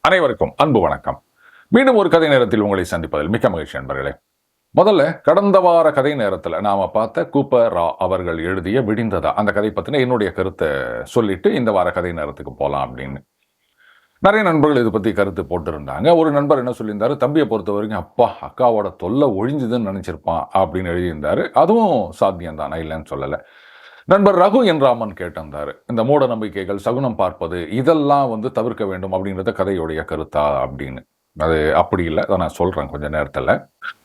அனைவருக்கும் அன்பு வணக்கம். மீண்டும் ஒரு கதை நேரத்தில் உங்களை சந்திப்பதில் மிக்க மகிழ்ச்சி நண்பர்களே. முதல்ல கடந்த வார கதை நேரத்தில் நாம பார்த்த கூப்பர் ரா அவர்கள் எழுதிய விடிந்ததா? அந்த கதை பத்தின என்னுடைய கருத்தை சொல்லிட்டு இந்த வார கதை நேரத்துக்கு போகலாம் அப்படின்னு. நிறைய நண்பர்கள் இதை பத்தி கருத்து போட்டிருந்தாங்க. ஒரு நண்பர் என்ன சொல்லியிருந்தாரு? தம்பியை பொறுத்த வரைக்கும் அப்பா அக்காவோட தொல்லை ஒழிஞ்சுதுன்னு நினச்சிருப்பான் அப்படின்னு எழுதியிருந்தாரு. அதுவும் சாத்தியம் தான் இல்லைன்னு சொல்லலை. நண்பர் ரகு என் ராமன் கேட்டிருந்தார் இந்த மூட நம்பிக்கைகள் சகுனம் பார்ப்பது இதெல்லாம் வந்து தவிர்க்க வேண்டும் அப்படின்றத கதையுடைய கருத்தா அப்படின்னு. அது அப்படி இல்லை அதை நான் சொல்கிறேன் கொஞ்ச நேரத்தில்.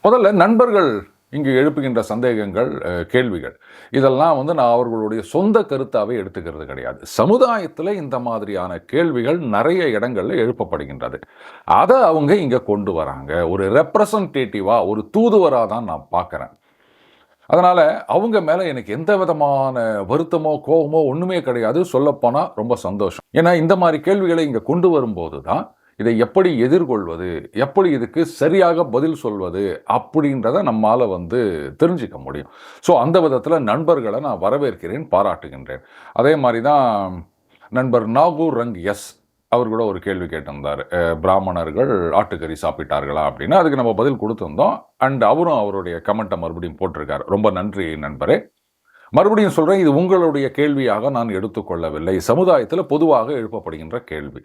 முதல்ல நண்பர்கள் இங்கு எழுப்புகின்ற சந்தேகங்கள் கேள்விகள். இதெல்லாம் வந்து நான் அவர்களுடைய சொந்த கருத்தாகவே எடுத்துக்கிறது கிடையாது. சமுதாயத்தில் இந்த மாதிரியான கேள்விகள் நிறைய இடங்களில் எழுப்பப்படுகின்றது. அதை அவங்க இங்கே கொண்டு வராங்க. ஒரு ரெப்ரசன்டேட்டிவாக ஒரு தூதுவராக தான் நான் பார்க்குறேன். அதனால் அவங்க மேலே எனக்கு எந்த விதமான வருத்தமோ கோபமோ ஒன்றுமே கிடையாது. சொல்லப்போனால் ரொம்ப சந்தோஷம். ஏன்னா இந்த மாதிரி கேள்விகளை இங்கே கொண்டு வரும்போது தான் இதை எப்படி எதிர்கொள்வது எப்படி இதுக்கு சரியாக பதில் சொல்வது அப்படின்றத நம்மால் வந்து தெரிஞ்சுக்க முடியும். ஸோ அந்த விதத்தில் நண்பர்களை நான் வரவேற்கிறேன் பாராட்டுகின்றேன். அதே மாதிரி தான் நண்பர் நாகூர் ரங் எஸ் அவர் கூட ஒரு கேள்வி கேட்டிருந்தார். பிராமணர்கள் ஆட்டுக்கறி சாப்பிட்டார்களா? அப்படின்னு. அதுக்கு நம்ம பதில் கொடுத்துருந்தோம். அண்ட் அவரும் அவருடைய கமெண்ட்டை மறுபடியும் போட்டிருக்காரு. ரொம்ப நன்றி நண்பரே. மறுபடியும் சொல்கிறேன் இது உங்களுடைய கேள்வியாக நான் எடுத்துக்கொள்ளவில்லை. சமுதாயத்தில் பொதுவாக எழுப்பப்படுகின்ற கேள்வி.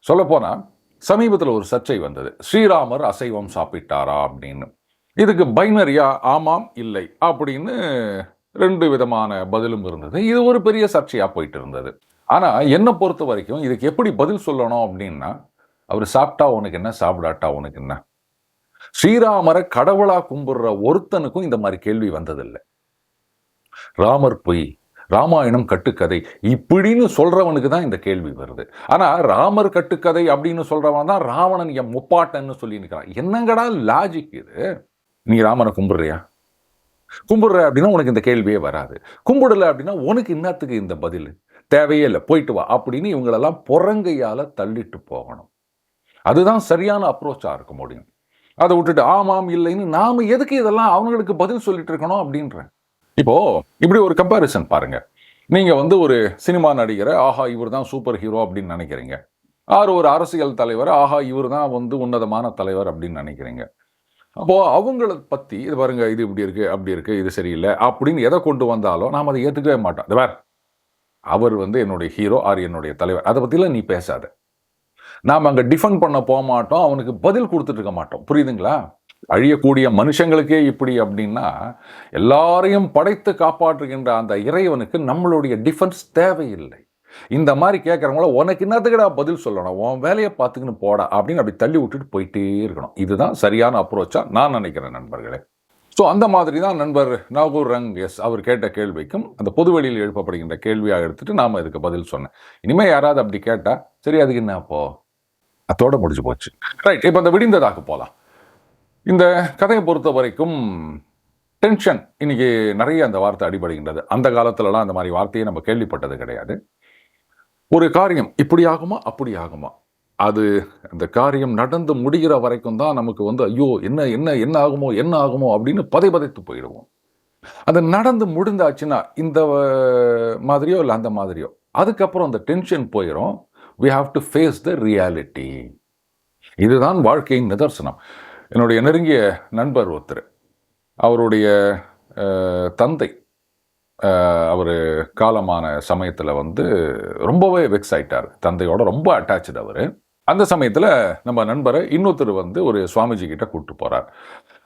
சொல்லப்போனால் சமீபத்தில் ஒரு சர்ச்சை வந்தது. ஸ்ரீராமர் அசைவம் சாப்பிட்டாரா? அப்படின்னு. இதுக்கு பைனரியா ஆமாம் இல்லை அப்படின்னு ரெண்டு விதமான பதிலும் இருந்தது. இது ஒரு பெரிய சர்ச்சையாக போயிட்டு இருந்தது. ஆனால் என்னை பொறுத்த வரைக்கும் இதுக்கு எப்படி பதில் சொல்லணும் அப்படின்னா அவர் சாப்பிட்டா உனக்கு என்ன சாப்பிடாட்டா உனக்கு என்ன? ஸ்ரீராமரை கடவுளாக கும்பிடுற ஒருத்தனுக்கும் இந்த மாதிரி கேள்வி வந்ததில்லை. ராமர் பொய் ராமாயணம் கட்டுக்கதை இப்படின்னு சொல்றவனுக்கு தான் இந்த கேள்வி வருது. ஆனா ராமர் கட்டுக்கதை அப்படின்னு சொல்றவன் தான் ராவணன் என் முப்பாட்டன்னு சொல்லி நிற்கிறான் என்னங்கடா லாஜிக் இது? நீ ராமனை கும்பிடுறியா? கும்பிடுற அப்படின்னா உனக்கு இந்த கேள்வியே வராது. கும்பிடல அப்படின்னா உனக்கு இன்னத்துக்கு இந்த பதில். தேவையே இல்லை போயிட்டு வா அப்படின்னு இவங்களெல்லாம் புறங்கையால் தள்ளிட்டு போகணும். அதுதான் சரியான அப்ரோச்சாக இருக்க முடியும் அதை விட்டுட்டு ஆமாம் இல்லைன்னு நாம் எதுக்கு இதெல்லாம் அவங்களுக்கு பதில் சொல்லிட்டு இருக்கணும் அப்படின்றேன். இப்போது இப்படி ஒரு கம்பாரிசன் பாருங்க. நீங்கள் வந்து ஒரு சினிமா நடிகரை ஆஹா இவர் தான் சூப்பர் ஹீரோ அப்படின்னு நினைக்கிறீங்க. ஆறு ஒரு அரசியல் தலைவர் ஆஹா இவர் தான் வந்து உன்னதமான தலைவர் அப்படின்னு நினைக்கிறீங்க. அப்போது அவங்கள பற்றி இது பாருங்கள் இது இப்படி இருக்குது அப்படி இருக்குது இது சரியில்லை அப்படின்னு எதை கொண்டு வந்தாலும் நாம் அதை ஏற்றுக்கவே மாட்டோம். இது வேறு அவர் வந்து என்னுடைய ஹீரோ ஆர் என்னுடைய தலைவர். அதை பற்றிலாம் நீ பேசாத. நாம் அங்கே டிஃபெண்ட் பண்ண போக மாட்டோம். அவனுக்கு பதில் கொடுத்துட்டு இருக்க மாட்டோம். புரியுதுங்களா? அழியக்கூடிய மனுஷங்களுக்கே இப்படி அப்படின்னா எல்லாரையும் படைத்து காப்பாற்றுகின்ற அந்த இறைவனுக்கு நம்மளுடைய டிஃபென்ஸ் தேவையில்லை. இந்த மாதிரி கேட்குறவங்கள உனக்கு என்னத்துக்கடா பதில் சொல்லணும்? உன் வேலையை பார்த்துக்கின்னு போடா. அப்படின்னு அப்படி தள்ளி விட்டுட்டு போயிட்டே இருக்கணும். இதுதான் சரியான அப்ரோச்சாக நான் நினைக்கிறேன் நண்பர்களே. ஸோ அந்த மாதிரி தான் நண்பர் நாகூர் ரங் எஸ் அவர் கேட்ட கேள்விக்கும் அந்த பொதுவெளியில் எழுப்பப்படுகின்ற கேள்வியாக எடுத்துட்டு நாம இதுக்கு பதில் சொன்னேன். இனிமே யாராவது அப்படி கேட்டா சரி அதுக்கு என்ன அப்போ? அதோட முடிஞ்சு போச்சு. ரைட் இப்போ அந்த விடிந்ததாக போகலாம் இந்த கதையை பொறுத்த வரைக்கும் டென்ஷன் இன்னைக்கு நிறைய அந்த வார்த்தை அடிபடுகின்றது. அந்த காலத்துலலாம் அந்த மாதிரி வார்த்தையை நம்ம கேள்விப்பட்டது கிடையாது. ஒரு காரியம் இப்படி ஆகுமா அப்படி ஆகுமா? அது அந்த காரியம் நடந்து முடிகிற வரைக்கும் தான் நமக்கு வந்து ஐயோ என்ன என்ன என்ன ஆகுமோ என்ன ஆகுமோ அப்படின்னு பதை பதைத்து போயிடுவோம். அது நடந்து முடிந்தாச்சுன்னா இந்த மாதிரியோ இல்லை அந்த மாதிரியோ அதுக்கப்புறம் அந்த டென்ஷன் போயிடும் we have to face the reality இதுதான் வாழ்க்கையின் நிதர்சனம். என்னுடைய நெருங்கிய நண்பர் ஒருத்தர் அவருடைய தந்தை அவர் காலமான சமயத்தில் வந்து ரொம்பவே வெக்ஸ் ஆயிட்டார். தந்தையோட ரொம்ப அட்டாச்சு அவர். அந்த சமயத்தில் நம்ம நண்பரை இன்னொருத்தர் வந்து ஒரு சுவாமிஜி கிட்ட கூப்பிட்டு போகிறார்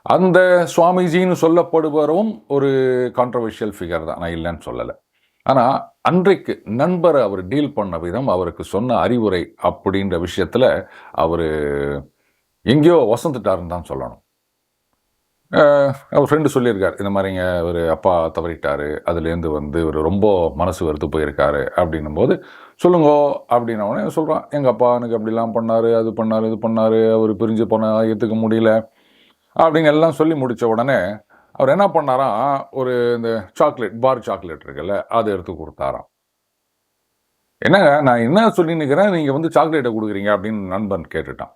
அந்த சுவாமிஜின்னு சொல்லப்படுபவரும் ஒரு கான்ட்ரவர்ஷியல் ஃபிகர் தான். நான் இல்லைன்னு சொல்லலை. ஆனால் அன்றைக்கு நண்பரை அவர் டீல் பண்ண விதம் அவருக்கு சொன்ன அறிவுரை அப்படின்ற விஷயத்தில் அவர் எங்கேயோ வசந்துட்டாருன்னு தான் சொல்லணும். அவர் ஃப்ரெண்டு சொல்லியிருக்கார் இந்த மாதிரிங்க ஒரு அப்பா தவறிட்டார் அதுலேருந்து வந்து ஒரு ரொம்ப மனசு வெறுத்து போயிருக்காரு அப்படின்னும் போது சொல்லுங்கோ அப்படின்னவுடனே சொல்கிறான் எங்கள் அப்பா எனக்கு அப்படிலாம் பண்ணார் அது பண்ணார் இது பண்ணார் அவர் பிரிஞ்சு போன ஏற்றுக்க முடியல அப்படின்னு எல்லாம் சொல்லி முடித்த உடனே அவர் என்ன பண்ணாராம் ஒரு இந்த சாக்லேட் பார் சாக்லேட் இருக்குல்ல அதை எடுத்து கொடுத்தாராம். என்னங்க நான் என்ன சொல்லி நிற்கிறேன் நீங்கள் வந்து சாக்லேட்டை கொடுக்குறீங்க அப்படின்னு நண்பன் கேட்டுட்டான்.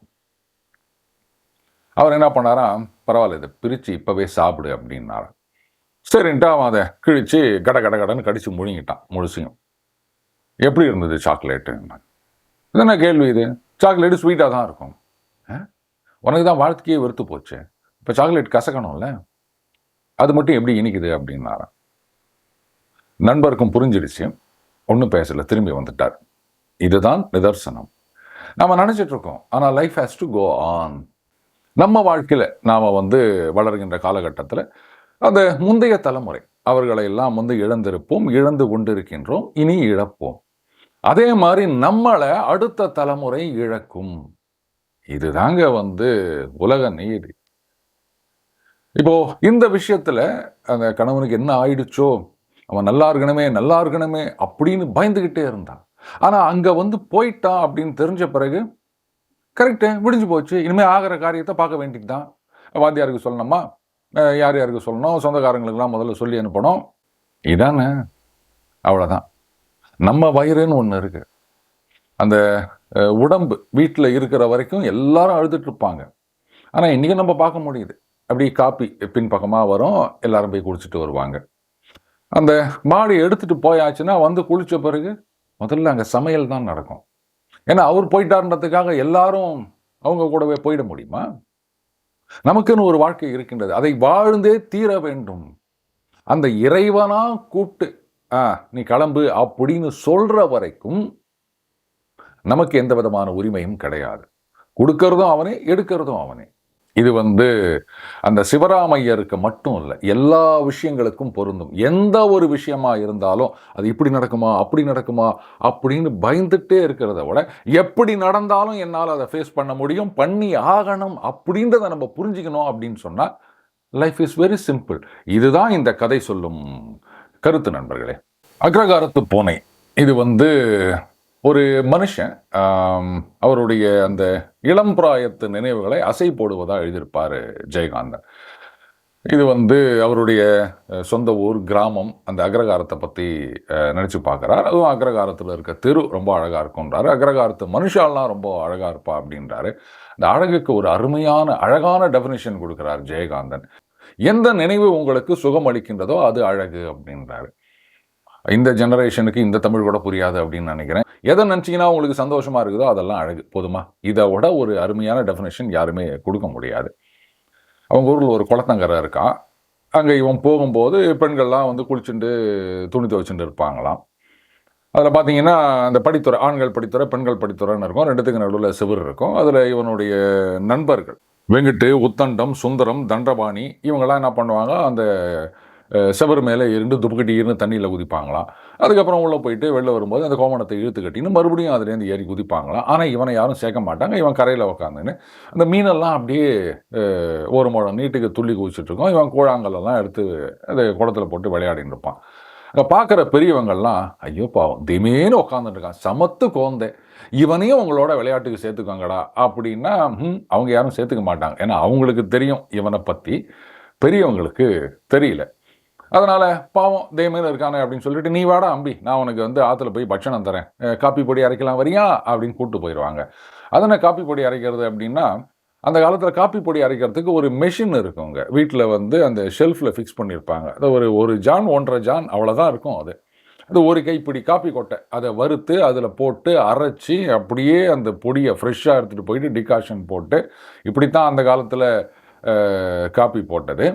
அவர் என்ன பண்ணாராம் பரவாயில்ல இதை பிரித்து இப்போவே சாப்பிடு அப்படின்னாரு. சரின்ட்டு அவன் அதை கிழிச்சு கட கட கடன்னு கடிச்சு முழுங்கிட்டான் முழுசையும். எப்படி இருந்தது சாக்லேட்டு என்ன கேள்வி இது. சாக்லேட்டு ஸ்வீட்டாக தான் இருக்கும். உனக்கு தான் வாழ்க்கையே வெறுத்து போச்சு. இப்போ சாக்லேட் கசக்கணும்ல. அது மட்டும் எப்படி இனிக்குது அப்படின்னாராம் நண்பருக்கும் புரிஞ்சிடுச்சு. ஒன்றும் பேசல திரும்பி வந்துட்டார். இதுதான் நிதர்சனம். நம்ம நினைச்சிட்டு இருக்கோம் ஆனால் life has to go on நம்ம வாழ்க்கையில் நாம் வந்து வளர்கின்ற காலகட்டத்தில் அந்த முந்தைய தலைமுறை அவர்களை எல்லாம் வந்து இழந்திருப்போம் இழந்து கொண்டிருக்கின்றோம் இனி இழப்போம். அதே மாதிரி நம்மளை அடுத்த தலைமுறை இழக்கும். இதுதாங்க வந்து உலக நீதி. இப்போ இந்த விஷயத்துல அந்த கணவனுக்கு என்ன ஆயிடுச்சோ அவன் நல்லா இருக்கணுமே நல்லா இருக்கணுமே அப்படின்னு பயந்துகிட்டே இருந்தான். ஆனா அங்க வந்து போயிட்டான் அப்படின்னு தெரிஞ்ச பிறகு கரெக்டு முடிஞ்சு போச்சு. இனிமேல் ஆகிற காரியத்தை பார்க்க வேண்டியது தான் வாத்தியாருக்கு சொல்லணுமா? யார் யாருக்கு சொல்லணும்? சொந்தக்காரங்களுக்கெல்லாம் முதல்ல சொல்லி அனுப்பணும். இதானே அவ்வளோதான் நம்ம வயிறுன்னு ஒன்று இருக்குது அந்த உடம்பு வீட்டில் இருக்கிற வரைக்கும் எல்லாரும் அழுதுட்டுருப்பாங்க ஆனால் இன்றைக்கி நம்ம பார்க்க முடியுது. அப்படி காப்பி பின்பக்கமாக வரும். எல்லாரும் போய் குளிச்சுட்டு வருவாங்க. அந்த மாடி எடுத்துகிட்டு போயாச்சுன்னா வந்து குளித்த பிறகு முதல்ல அங்கே சமையல் தான் நடக்கும். ஏன்னா அவர் போயிட்டாருன்றதுக்காக எல்லாரும் அவங்க கூடவே போயிட முடியுமா? நமக்குன்னு ஒரு வாழ்க்கை இருக்கின்றது. அதை வாழ்ந்தே தீர வேண்டும். அந்த இறைவனா கூப்பிட்டு ஆ நீ கிளம்பு அப்படின்னு சொல்கிற வரைக்கும் நமக்கு எந்த விதமான உரிமையும் கிடையாது. கொடுக்கறதும் அவனே எடுக்கிறதும் அவனே. இது வந்து அந்த சிவராமையருக்கு மட்டும் இல்லை எல்லா விஷயங்களுக்கும் பொருந்தும். எந்த ஒரு விஷயமா இருந்தாலும் அது இப்படி நடக்குமா அப்படி நடக்குமா அப்படின்னு பயந்துட்டே இருக்கிறத விட எப்படி நடந்தாலும் என்னால் அதை ஃபேஸ் பண்ண முடியும் பண்ணி ஆகணும் அப்படின்றத நம்ம புரிஞ்சுக்கணும் அப்படின்னு சொன்னால் லைஃப் இஸ் வெரி சிம்பிள் இதுதான் இந்த கதை சொல்லும் கருத்து நண்பர்களே. அக்ரகாரத்து பூனை. இது வந்து ஒரு மனுஷன் அவருடைய அந்த இளம் பிராயத்து நினைவுகளை அசை போடுவதாக எழுதியிருப்பார் ஜெயகாந்தன். இது வந்து அவருடைய சொந்த ஊர் கிராமம் அந்த அக்ரகாரத்தை பற்றி நினச்சி பார்க்குறார். அதுவும் அக்ரகாரத்தில் இருக்க தெரு ரொம்ப அழகாக இருக்குன்றாரு அக்ரகாரத்து மனுஷாலாம் ரொம்ப அழகாக இருப்பா அப்படின்றாரு. அந்த அழகுக்கு ஒரு அருமையான அழகான டெஃபினிஷன் கொடுக்குறார் ஜெயகாந்தன். எந்த நினைவு உங்களுக்கு சுகம் அளிக்கின்றதோ அது அழகு அப்படின்றாரு. இந்த ஜெனரேஷனுக்கு இந்த தமிழ் கூட புரியாது அப்படின்னு நினைக்கிறேன். எதை நினச்சிங்கன்னா உங்களுக்கு சந்தோஷமாக இருக்குதோ அதெல்லாம் அழகு. போதுமா? இதை விட ஒரு அருமையான டெஃபினேஷன் யாருமே கொடுக்க முடியாது. அவங்க ஊரில் ஒரு குளத்தங்கரை இருக்கான் அங்கே இவன் போகும்போது பெண்கள்லாம் வந்து குளிச்சுட்டு துணி துவைச்சுட்டு இருப்பாங்களாம். அதில் பார்த்தீங்கன்னா அந்த படித்துறை ஆண்கள் படித்துறை பெண்கள் படித்துறைன்னு இருக்கும். ரெண்டுத்துக்கு நடுவில் சிவர் இருக்கும். அதில் இவனுடைய நண்பர்கள். வெங்கட்டு உத்தண்டம் சுந்தரம் தண்டபாணி இவங்கெல்லாம் என்ன பண்ணுவாங்க? அந்த செவர் மேலே இருந்து துப்புக்கட்டின்னு தண்ணியில் குதிப்பாங்களாம். அதுக்கப்புறம் உள்ளே போயிட்டு வெளில வரும்போது அந்த கோமணத்தை இழுத்து கட்டின்னு மறுபடியும் அதுலேருந்து ஏறி குதிப்பாங்களாம். ஆனால் இவனை யாரும் சேர்க்க மாட்டாங்க. இவன் கரையில் உக்காந்துன்னு அந்த மீனெல்லாம் அப்படியே ஒரு முழம் நீட்டுக்கு துள்ளி குதிச்சுட்டு இவன் கூழாங்கல்லாம் எடுத்து அந்த குளத்தில் போட்டு விளையாடின்னு இருப்பான். அங்கே பார்க்குற பெரியவங்கள்லாம் ஐயோ பாவம் திமேனு உட்காந்துட்டுருக்கான் சமத்து கோந்தை. இவனையும் உங்களோட விளையாட்டுக்கு சேர்த்துக்கோங்கடா. அப்படின்னா ம், அவங்க யாரும் சேர்த்துக்க மாட்டாங்க. ஏன்னா அவங்களுக்கு தெரியும் இவனை பற்றி பெரியவங்களுக்கு தெரியல. அதனால் பாவம் தேமேல இருக்கானே அப்படின்னு சொல்லிட்டு நீ வாடா அம்பி நான் உனக்கு வந்து ஆற்றுல போய் பட்சணம் தரேன். காப்பி பொடி அரைக்கலாம் வரியா? அப்படின்னு கூப்பிட்டு போயிடுவாங்க அதனை காப்பி பொடி அரைக்கிறது அப்படின்னா அந்த காலத்தில் காப்பி பொடி அரைக்கிறதுக்கு ஒரு மெஷின் இருக்குங்க. வீட்டில் வந்து அந்த ஷெல்ஃபில் ஃபிக்ஸ் பண்ணியிருப்பாங்க அது ஒரு ஒரு ஜான் ஒன்றரை ஜான் அவ்வளோதான் இருக்கும் அது. அது ஒரு கைப்பிடி காப்பி கொட்டை. அதை வறுத்து அதில் போட்டு அரைச்சி அப்படியே அந்த பொடியை ஃப்ரெஷ்ஷாக எடுத்துகிட்டு போயிட்டு டிகாஷன் போட்டு இப்படி தான் அந்த காலத்தில் காப்பி போட்டது.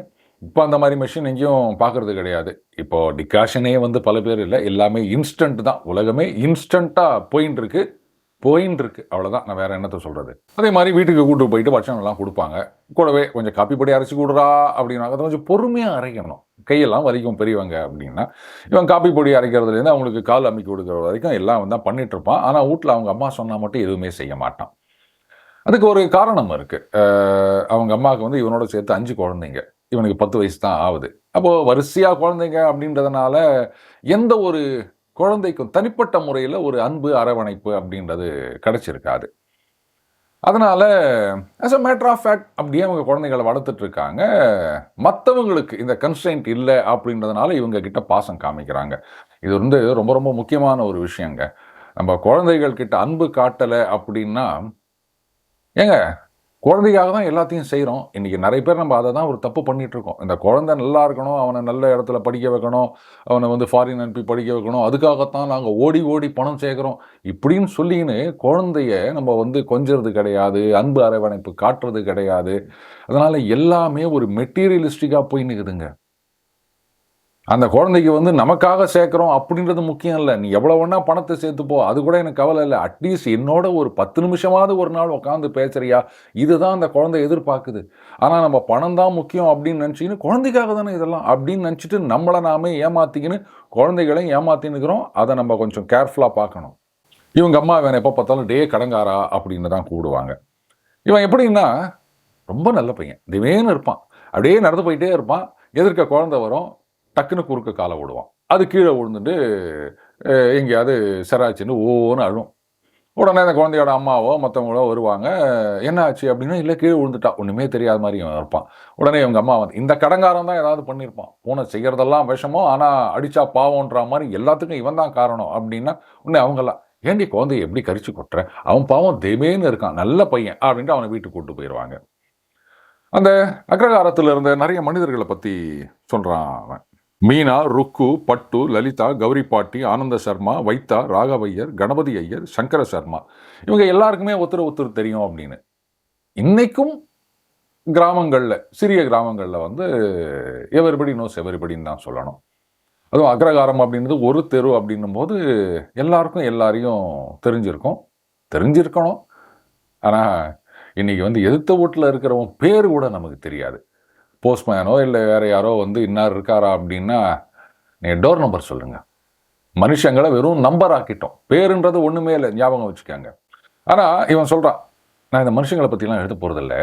இப்போ அந்த மாதிரி மிஷின் எங்கேயும் பார்க்கறது கிடையாது. இப்போது டிகாஷனே வந்து பல பேர் இல்லை. எல்லாமே இன்ஸ்டன்ட் தான். உலகமே இன்ஸ்டண்ட்டாக போயின்னு இருக்கு போயின்னு இருக்கு அவ்வளோதான் நான் வேறு என்னத்த சொல்கிறது அதே மாதிரி வீட்டுக்கு கூட்டு போயிட்டு பட்சம் கொடுப்பாங்க. கூடவே கொஞ்சம் காப்பி பொடி அரைச்சி கொடுறா அப்படின்னா அதை கொஞ்சம் பொறுமையாக அரைக்கணும். கையெல்லாம் வலிக்கும் பெரியவங்க அப்படின்னா. இவன் காப்பி பொடி அரைக்கிறதுலேருந்து அவங்களுக்கு கால் அமைக்க கொடுக்குற வரைக்கும் எல்லாம் வந்து பண்ணிட்டு இருப்பான் ஆனால் வீட்டில் அவங்க அம்மா சொன்னால் மட்டும் எதுவுமே செய்ய மாட்டான். அதுக்கு ஒரு காரணம் இருக்குது அவங்க அம்மாவுக்கு வந்து இவனோட சேர்த்து அஞ்சு குழந்தைங்க. இவனுக்கு பத்து வயசு தான் ஆகுது. அப்போது வரிசையாக குழந்தைங்க அப்படின்றதுனால எந்த ஒரு குழந்தைக்கும் தனிப்பட்ட முறையில் ஒரு அன்பு அரவணைப்பு அப்படின்றது கிடைச்சிருக்காது. அதனால் as a matter of fact அப்படியே அவங்க குழந்தைகளை வளர்த்துட்ருக்காங்க மற்றவங்களுக்கு இந்த கன்ஸ்டன்ட் இல்லை அப்படின்றதுனால இவங்க கிட்ட பாசம் காமிக்கிறாங்க. இது வந்து ரொம்ப ரொம்ப முக்கியமான ஒரு விஷயங்க. நம்ம குழந்தைகள் கிட்ட அன்பு காட்டலை அப்படின்னா ஏங்க குழந்தைக்காக தான் எல்லாத்தையும் செய்கிறோம் இன்றைக்கி நிறைய பேர் நம்ம அதை தான் ஒரு தப்பு பண்ணிகிட்ருக்கோம் இந்த குழந்தை நல்லா இருக்கணும் அவனை நல்ல இடத்துல படிக்க வைக்கணும் அவனை வந்து ஃபாரின் அனுப்பி படிக்க வைக்கணும் அதுக்காகத்தான் நாங்கள் ஓடி ஓடி பணம் சேர்க்குறோம் இப்படின்னு சொல்லின்னு குழந்தைய நம்ம வந்து கொஞ்சிறது கிடையாது அன்பு அரவணைப்பு காட்டுறது கிடையாது. அதனால் எல்லாமே ஒரு மெட்டீரியலிஸ்டிக்காக போய் நிற்குதுங்க அந்த குழந்தைக்கு வந்து நமக்காக சேர்க்குறோம் அப்படின்றது முக்கியம் இல்லை. நீ எவ்வளோ வேணா பணத்தை சேர்த்துப்போ அது கூட எனக்கு கவலை இல்லை. அட்லீஸ்ட் என்னோட ஒரு பத்து நிமிஷமாவது ஒரு நாள் உட்காந்து பேசுறியா? இதுதான் அந்த குழந்தை எதிர்பார்க்குது. ஆனால் நம்ம பணம் தான் முக்கியம் அப்படின்னு நினச்சிக்கின்னு குழந்தைக்காக தானே இதெல்லாம் அப்படின்னு நினச்சிட்டு நம்மளை நாமே ஏமாத்திக்கின்னு குழந்தைகளையும் ஏமாத்தினுக்கிறோம் அதை நம்ம கொஞ்சம் கேர்ஃபுல்லாக பார்க்கணும். இவங்க அம்மா வேணும் எப்போ பார்த்தாலும் டே கடங்காரா? அப்படின்னு தான் கூடுவாங்க. இவன் எப்படின்னா ரொம்ப நல்ல பையன். திவேன்னு இருப்பான். அப்படியே நடந்து போயிட்டே இருப்பான். எதிர்க்க குழந்தை வரும். டக்குன்னு குறுக்க காலை விடுவான். அது கீழே விழுந்துட்டு எங்கேயாவது செராச்சின்னு ஓன்னு அழும். உடனே அந்த குழந்தையோட அம்மாவோ மற்றவங்களோ வருவாங்க. என்ன ஆச்சு? அப்படின்னா இல்லை கீழே விழுந்துட்டா. ஒன்றுமே தெரியாத மாதிரி இவன் இருப்பான். உடனே இவங்க அம்மா வந்து இந்த கடங்காரம் தான் ஏதாவது பண்ணியிருப்பான். பூனை செய்கிறதெல்லாம் விஷமோ ஆனால் அடித்தா பாவம்ன்ற மாதிரி எல்லாத்துக்கும் இவன் தான் காரணம். அப்படின்னா உடனே அவங்கெல்லாம் ஏண்டி குழந்தைய எப்படி கரிச்சு கொட்டுறேன் அவன் பாவம் தெய்வேன்னு இருக்கான் நல்ல பையன். அப்படின்ட்டு அவனை வீட்டுக்கு கூட்டு போயிடுவாங்க. அந்த அக்ரகாரத்தில் இருந்த நிறைய மனிதர்களை பற்றி சொல்கிறான் அவன். மீனா ருக்கு பட்டு லலிதா கௌரி பாட்டி ஆனந்த சர்மா வைத்தா ராகவையர் கணபதி ஐயர் சங்கர சர்மா. இவங்க எல்லாருக்குமே ஒருத்தர் ஒருத்தர் தெரியும் அப்படின்னு. இன்றைக்கும் கிராமங்களில் சிறிய கிராமங்களில் வந்து எவரிபடி நோஸ் எவரிபடின்னு தான் சொல்லணும். அதுவும் அக்ரகாரம் அப்படின்றது ஒரு தெரு அப்படின்னும் போது எல்லாருக்கும் எல்லாரையும் தெரிஞ்சிருக்கும். தெரிஞ்சிருக்கணும். ஆனால் இன்றைக்கி வந்து எதிர்த்த வீட்டில் இருக்கிறவன் பேர் கூட நமக்கு தெரியாது. போஸ்ட்மேனோ இல்லை வேறு யாரோ வந்து இன்னார் இருக்காரா அப்படின்னா நீங்கள் டோர் நம்பர் சொல்லுங்கள் மனுஷங்களை வெறும் நம்பர் ஆக்கிட்டோம். பேருன்றது ஒன்றுமே இல்லை. ஞாபகம் வச்சுக்கோங்க. ஆனால் இவன் சொல்கிறான் நான் இந்த மனுஷங்களை பற்றிலாம் எழுத போகிறதில்ல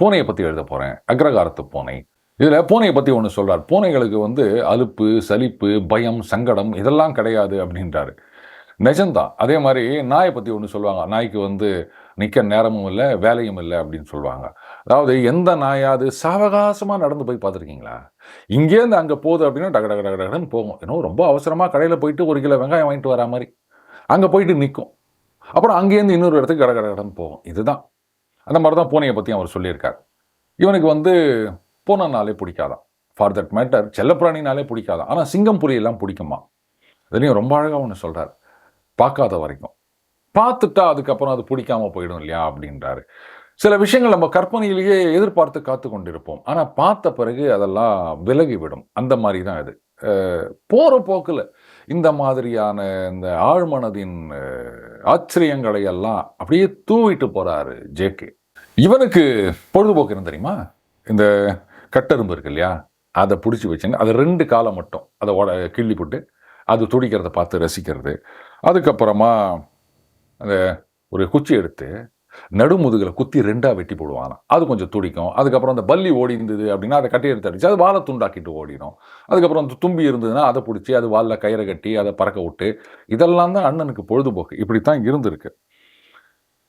பூனையை பற்றி எழுத போகிறேன் அக்ரகாரத்து பூனை. இதில் பூனையை பற்றி ஒன்று சொல்கிறார் பூனைகளுக்கு வந்து அலுப்பு சலிப்பு பயம் சங்கடம் இதெல்லாம் கிடையாது அப்படின்றாரு. நிஜம்தான் அதே மாதிரி நாயை பற்றி ஒன்று சொல்லுவாங்க. நாய்க்கு வந்து நிற்க நேரமும் இல்லை வேலையும் இல்லை அப்படின்னு சொல்லுவாங்க. அதாவது எந்த நாயாவது சாவகாசமாக நடந்து போய் பார்த்துருக்கீங்களா? இங்கேருந்து அங்கே போகுது அப்படின்னா டக டக டக போகும். ஏன்னா ரொம்ப அவசரமாக கடையில் போயிட்டு ஒரு கிலோ வெங்காயம் வாங்கிட்டு வரா மாதிரி. அங்கே போயிட்டு நிற்கும் அப்புறம் அங்கேருந்து இன்னொரு இடத்துக்கு கட கட போகும். இதுதான். அந்த மாதிரி தான் பூனையை பற்றி அவர் சொல்லியிருக்கார். இவனுக்கு வந்து பூனைனாலே பிடிக்காதான். ஃபார் தட் மேட்டர் செல்லப்பிராணினாலே பிடிக்காதான். ஆனால் சிங்கம் புலியெல்லாம் பிடிக்குமா? அதுலேயும் ரொம்ப அழகாக ஒன்று சொல்கிறார் பார்க்காத வரைக்கும். பார்த்துட்டா அதுக்கப்புறம் அது பிடிக்காம போயிடும் இல்லையா? அப்படின்றாரு. சில விஷயங்கள் நம்ம கற்பனையிலேயே எதிர்பார்த்து காத்து கொண்டிருப்போம் ஆனால் பார்த்த பிறகு அதெல்லாம் விலகிவிடும். அந்த மாதிரி தான் இது போகிற போக்கில் இந்த மாதிரியான இந்த ஆழ்மனதின் ஆச்சரியங்களை எல்லாம் அப்படியே தூவிட்டு போகிறாரு ஜேகே இவனுக்கு பொழுதுபோக்கு என்ன தெரியுமா? இந்த கட்டெரும்பு இருக்கு இல்லையா? அதை பிடிச்சி வச்சுன்னு அது ரெண்டு காலம் மட்டும் அதை உட கிள்ளி போட்டு அது துடிக்கிறத பார்த்து ரசிக்கிறது. அதுக்கப்புறமா அந்த ஒரு குச்சி எடுத்து நடுமுதுகில் குத்தி ரெண்டாக வெட்டி போடுவானா. அது கொஞ்சம் துடிக்கும். அதுக்கப்புறம் அந்த பல்லி ஓடி இருந்தது அப்படின்னா அதை கட்டி எடுத்து அடிச்சு அது வாழை துண்டாக்கிட்டு ஓடிடும். அதுக்கப்புறம் அந்த தும்பி இருந்ததுன்னா அதை பிடிச்சி அது வாலில் கயிறை கட்டி அதை பறக்க விட்டு இதெல்லாம் தான் அண்ணனுக்கு பொழுதுபோக்கு. இப்படி தான் இருந்திருக்கு.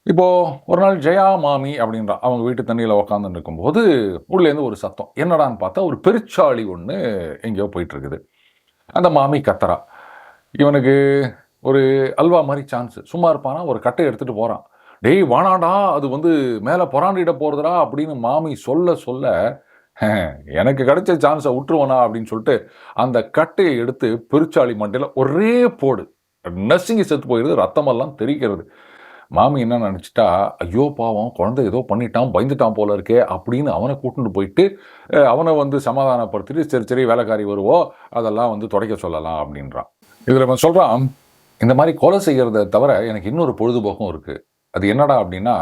இப்போது ஒரு நாள் ஜெயா மாமி அப்படின்ற அவங்க வீட்டு தண்ணியில் உக்காந்துட்டு இருக்கும்போது உள்ளேருந்து ஒரு சத்தம். என்னடான்னு பார்த்தா ஒரு பெருச்சாளி ஒன்று எங்கேயோ போயிட்டுருக்குது. அந்த மாமி கத்தரா இவனுக்கு ஒரு அல்வா மாதிரி சான்ஸ் சும்மா இருப்பானா? ஒரு கட்டை எடுத்துகிட்டு போகிறான் டேய் வானாடா அது வந்து மேலே பொறாண்டிட போகிறதுடா அப்படின்னு மாமி சொல்ல சொல்ல எனக்கு கிடைச்ச சான்ஸை விட்டுருவோனா? அப்படின்னு சொல்லிட்டு அந்த கட்டையை எடுத்து பெருச்சாளி மண்டையில் ஒரே போடு. நசுங்கி செத்து போயிடுது ரத்தமெல்லாம் தெரிக்கிறது மாமி என்ன நினச்சிட்டா ஐயோ பாவம் குழந்தை ஏதோ பண்ணிட்டான் பயந்துட்டான் போல இருக்கே அப்படின்னு அவனை கூட்டிட்டு போயிட்டு அவனை வந்து சமாதானப்படுத்திட்டு சரி சரி வேலைக்காரி வருவோ அதெல்லாம் வந்து துடைக்க சொல்லலாம் அப்படின்றான் இதில் சொல்கிறான் இந்த மாதிரி கொலை செய்கிறத தவிர எனக்கு இன்னொரு பொழுதுபோக்கும் இருக்குது அது என்னடா அப்படின்னா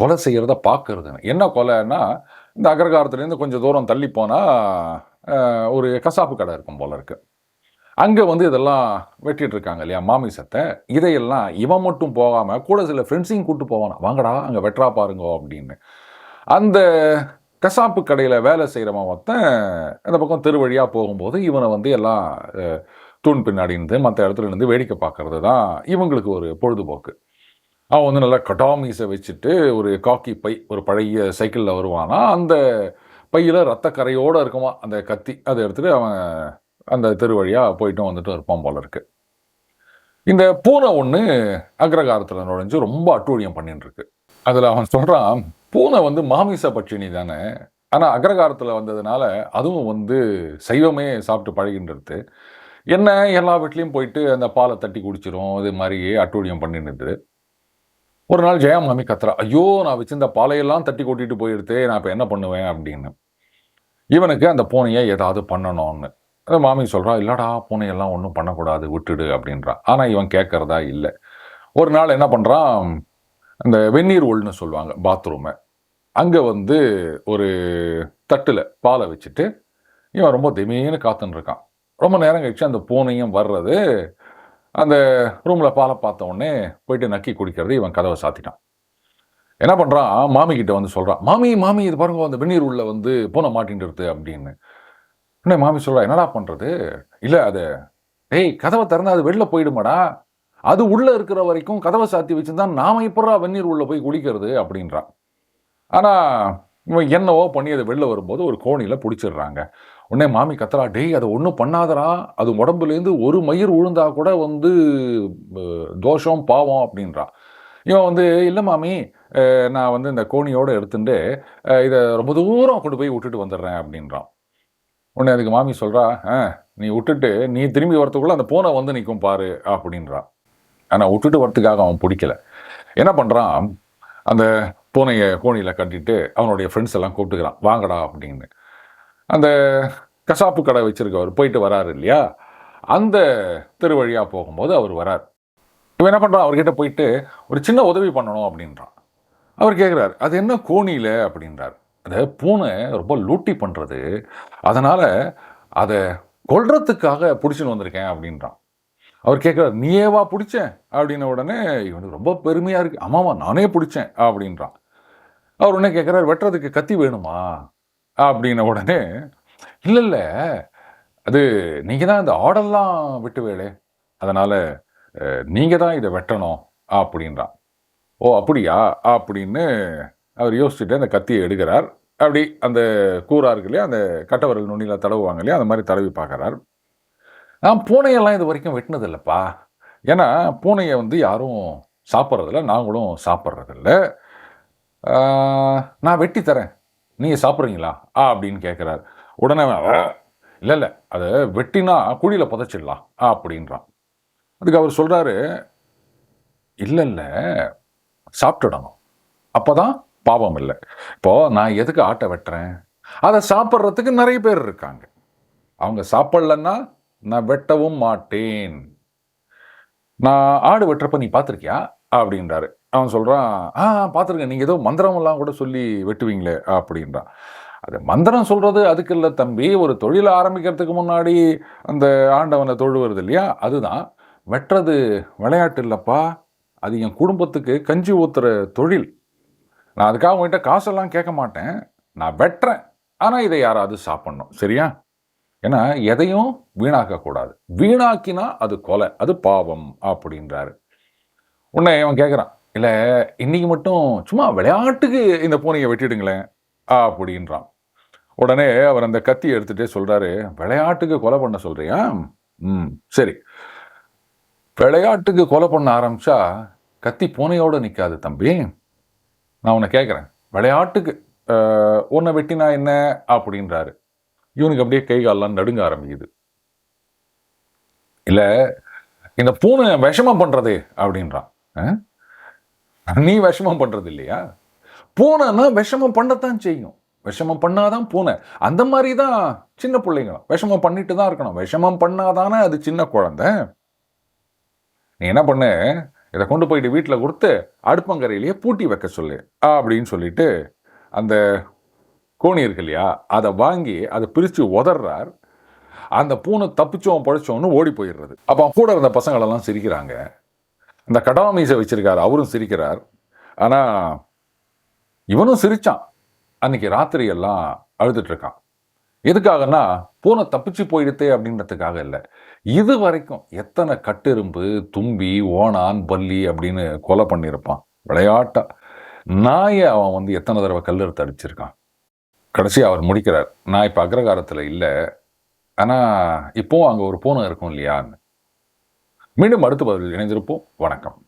கொலை செய்கிறத பார்க்கறது என்ன கொலைன்னா இந்த அக்ரகாரத்துலேருந்து கொஞ்சம் தூரம் தள்ளி போனால் ஒரு கசாப்பு கடை இருக்கும் போல இருக்குது அங்கே வந்து இதெல்லாம் வெட்டிட்டு இருக்காங்க இல்லையா மாமி சத்தை. இதையெல்லாம் இவன் மட்டும் போகாமல் கூட சில ஃப்ரெண்ட்ஸையும் கூட்டு போவானா? வாங்கடா அங்கே வெட்டுறா பாருங்க அப்படின்னு. அந்த கசாப்பு கடையில் வேலை செய்கிறவன் ஒருத்தன் இந்த பக்கம் தெரு வழியாக போகும்போது இவனை வந்து எல்லாம் தூண் பின்னாடி இருந்து மற்ற இடத்துல இருந்து வேடிக்கை பார்க்கறது தான் இவங்களுக்கு ஒரு பொழுதுபோக்கு. அவன் வந்து நல்லா கட்டாமீசை வச்சுட்டு ஒரு காக்கி பை ஒரு பழைய சைக்கிளில் வருவானா அந்த பையில் ரத்த கரையோடு இருக்குமா அந்த கத்தி அதை எடுத்துகிட்டு அவன் அந்த தெரு வழியாக போயிட்டும் வந்துட்டும் இருப்பான் போல இருக்கு. இந்த பூனை ஒன்று அக்ரகாரத்தில் நுழைஞ்சு ரொம்ப அட்டூழியம் பண்ணிட்டுருக்கு அதில் அவன் சொல்கிறான் பூனை வந்து மாமிச பட்சினி தானே ஆனால் அக்ரகாரத்தில் வந்ததுனால அதுவும் வந்து சைவமே சாப்பிட்டு பழகின்றது. என்ன எல்லா வீட்லேயும் போயிட்டு அந்த பாலை தட்டி குடிச்சிரும் இது மாதிரி அட்டூழியம் பண்ணிட்டு ஒரு நாள் ஜெயா மாமி கத்துறா. ஐயோ நான் வச்சிருந்த பாலையெல்லாம் தட்டி கொட்டிட்டு போயிடுத்து நான் இப்போ என்ன பண்ணுவேன்? அப்படின்னு. இவனுக்கு அந்த பூனையை ஏதாவது பண்ணணும்னு. அந்த மாமி சொல்கிறா இல்லடா பூனையெல்லாம் ஒன்றும் பண்ணக்கூடாது விட்டுடு அப்படின்றான் ஆனால் இவன் கேட்குறதா இல்லை. ஒரு நாள் என்ன பண்ணுறான் அந்த வெந்நீர் உள்னு சொல்லுவாங்க பாத்ரூமை அங்கே வந்து ஒரு தட்டில் பாலை வச்சுட்டு இவன் ரொம்ப திமீன்னு காத்துன்னு இருக்கான். ரொம்ப நேரம் கழிச்சு அந்த பூனையும் வர்றது அந்த ரூமில் பாலை பார்த்த உடனே போயிட்டு நக்கி குடிக்கிறது இவன் கதவை சாத்திட்டான். என்ன பண்ணுறான் மாமிக்கிட்ட வந்து சொல்கிறான் மாமி மாமி இது பாருங்க அந்த வெந்நீர் உள்ள வந்து பூனை மாட்டின்றது அப்படின்னு. உடனே மாமி சொல்கிறா என்னடா பண்ணுறது இல்லை அது டேய் கதவை திறந்தா அது வெளில போயிடுமாடா? அது உள்ளே இருக்கிற வரைக்கும் கதவை சாத்தி வச்சுருந்தா நாம எப்படா வெந்நீர் உள்ளே போய் குளிக்கிறது? அப்படின்றான் ஆனால் இவன் என்னவோ பண்ணி அதை வெளில வரும்போது ஒரு கோணியில் பிடிச்சிடுறாங்க. உடனே மாமி கத்துறா டேய் அதை ஒன்றும் பண்ணாதரா அது உடம்புலேருந்து ஒரு மயிர் உழுந்தா கூட வந்து தோஷம் பாவம் அப்படின்றா. இவன் வந்து இல்லை மாமி நான் வந்து இந்த கோணியோடு எடுத்துட்டு இதை ரொம்ப தூரம் கொண்டு போய் விட்டுட்டு வந்துடுறேன் அப்படின்றான். உடனே அதுக்கு மாமி சொல்கிறா ஆ நீ விட்டுட்டு நீ திரும்பி வரத்துக்குள்ளே அந்த பூனை வந்து நிற்கும் பாரு அப்படின்றான் ஆனால் விட்டுட்டு வரத்துக்காக அவன் பிடிக்கல. என்ன பண்ணுறான் அந்த பூனையை கோணியில் கட்டிட்டு அவனுடைய ஃப்ரெண்ட்ஸ் எல்லாம் கூப்பிட்டுக்கிறான் வாங்கடா அப்படின்னு. அந்த கசாப்பு கடை வச்சுருக்கவர் போயிட்டு வராரு இல்லையா? அந்த தெரு வழியாக போகும்போது அவர் வரார். இவன் என்ன பண்ணுறான் அவர்கிட்ட போயிட்டு ஒரு சின்ன உதவி பண்ணணும் அப்படின்றான். அவர் கேட்குறாரு அது என்ன கோணியில்? அப்படின்றார். அந்த பூனை ரொம்ப லூட்டி பண்ணுறது அதனால் அதை கொல்றதுக்காக பிடிச்சின்னு வந்திருக்கேன் அப்படின்றான். அவர் கேட்குறாரு நீயேவா பிடிச்சேன்? அப்படின்ன உடனே இவனுக்கு ரொம்ப பெருமையாக இருக்குது ஆமாமா நானே பிடிச்சேன் அப்படின்றான். அவர் உடனே கேட்குறாரு வெட்டுறதுக்கு கத்தி வேணுமா? அப்படின்ன உடனே இல்லை இல்லை அது நீங்கள் தான் இந்த ஆர்டர்லாம் விட்டுவேளே. அதனால் நீங்கள் தான் இதை வெட்டணும் அப்படின்றான். ஓ அப்படியா? அப்படின்னு அவர் யோசிச்சுட்டு அந்த கத்தியை எடுக்கிறார். அப்படி அந்த கூரா இருக்கு இல்லையா அந்த கட்டவரல் நுனியில் தடவுவாங்க இல்லையா அந்த மாதிரி தடவி பார்க்குறார். நான் பூனையெல்லாம் இது வரைக்கும் வெட்டினதில்லப்பா. ஏன்னா பூனையை வந்து யாரும் சாப்பிட்றதில்ல நாங்களும் சாப்பிட்றதில்ல. நான் வெட்டி தரேன் நீங்கள் சாப்பிட்றீங்களா? ஆ அப்படின்னு கேட்குறாரு உடனே இல்லை இல்லை. அதை வெட்டினா குழியில் புதைச்சிடலாம். ஆ அப்படின்றான். அதுக்கு அவர் சொல்கிறாரு இல்லை இல்லை. சாப்பிட்டுடணும். அப்போ தான் பாவம் இல்லை. இப்போது நான் எதுக்கு ஆட்டை வெட்டுறேன்? அதை சாப்பிட்றதுக்கு நிறைய பேர் இருக்காங்க. அவங்க சாப்பிட்லன்னா நான் வெட்டவும் மாட்டேன். நான் ஆடு வெட்டுறப்ப நீ பார்த்துருக்கியா? அப்படின்றாரு. அவன் சொல்கிறான் ஆ பார்த்துருக்கேன் நீங்கள் ஏதோ மந்திரமெல்லாம் கூட சொல்லி வெட்டுவீங்களே அப்படின்றான். அது மந்திரம் சொல்கிறது அதுக்கு இல்லை தம்பி ஒரு தொழிலை ஆரம்பிக்கிறதுக்கு முன்னாடி அந்த ஆண்டவனை தொழுவது இல்லையா? அதுதான். வெட்டுறது விளையாட்டு இல்லைப்பா. அது என் குடும்பத்துக்கு கஞ்சி ஊற்றுற தொழில். நான் அதுக்காக உங்ககிட்ட காசெல்லாம் கேட்க மாட்டேன். நான் வெட்டுறேன். ஆனால் இதை யாராவது சாப்பிட்ணும். சரியா? ஏன்னா எதையும் வீணாக்கக்கூடாது. வீணாக்கினா அது கொலை. அது பாவம் அப்படின்றாரு. உன்னை அவன் கேட்குறான். இல்லை இன்னைக்கு மட்டும் சும்மா விளையாட்டுக்கு இந்த பூனையை வெட்டிடுங்களேன் அப்படின்றான். உடனே அவர் அந்த கத்தியை எடுத்துகிட்டே சொல்கிறாரு விளையாட்டுக்கு கொலை பண்ண சொல்கிறியா ம் சரி. விளையாட்டுக்கு கொலை பண்ண ஆரம்பிச்சா கத்தி பூனையோடு நிற்காது தம்பி. நான் உன்னை கேட்குறேன் விளையாட்டுக்கு உன்னை வெட்டினா என்ன? அப்படின்றாரு. இவனுக்கு அப்படியே கை காலெல்லாம் நடுங்க ஆரம்பிக்குது. இல்லை இந்த பூனை விஷமம் பண்ணுறது அப்படின்றான். நீ விஷமம் பண்ணுறது இல்லையா பூனைன்னா விஷமம் பண்ணத்தான் செய்யும். விஷமம் பண்ணாதான் பூனை. அந்த மாதிரி தான் சின்ன பிள்ளைங்களும். விஷமம் பண்ணிட்டு தான் இருக்கணும். விஷமம் பண்ணாதானே அது சின்ன குழந்தை. நீ என்ன பண்ணு? இதை கொண்டு போயிட்டு வீட்டில் கொடுத்து அடுப்பங்கரையிலேயே பூட்டி வைக்க சொல்லு அப்படின்னு சொல்லிட்டு அந்த கோணி இருக்கு இல்லையா? அதை வாங்கி அதை பிரித்து உதறார் அந்த பூனை தப்பிச்சோம் பழிச்சோன்னு ஓடி போயிடுறது. அப்போ கூட இருந்த பசங்களெல்லாம் சிரிக்கிறாங்க. இந்த கடாமீசை வச்சிருக்கார் அவரும் சிரிக்கிறார். ஆனால் இவனும் சிரிச்சான். அன்றைக்கி ராத்திரி எல்லாம் எதுக்காகனா எதுக்காகன்னா பூனை தப்பிச்சு போயிடுத்தே அப்படின்றதுக்காக இல்லை. இது வரைக்கும் எத்தனை கட்டெரும்பு தும்பி ஓணான் பல்லி அப்படின்னு கொலை பண்ணியிருப்பான். விளையாட்டா. நாயை அவன் வந்து எத்தனை தடவை கல்லெடுத்து அடிச்சிருக்கான். கடைசி அவர் முடிக்கிறார். நான் இப்போ அக்ரகாரத்தில் இல்லை. ஆனால் இப்போவும் அங்கே ஒரு பூனை இருக்கும் இல்லையான்னு. மீண்டும் அடுத்த பதில் இணைந்திருப்போம். வணக்கம்.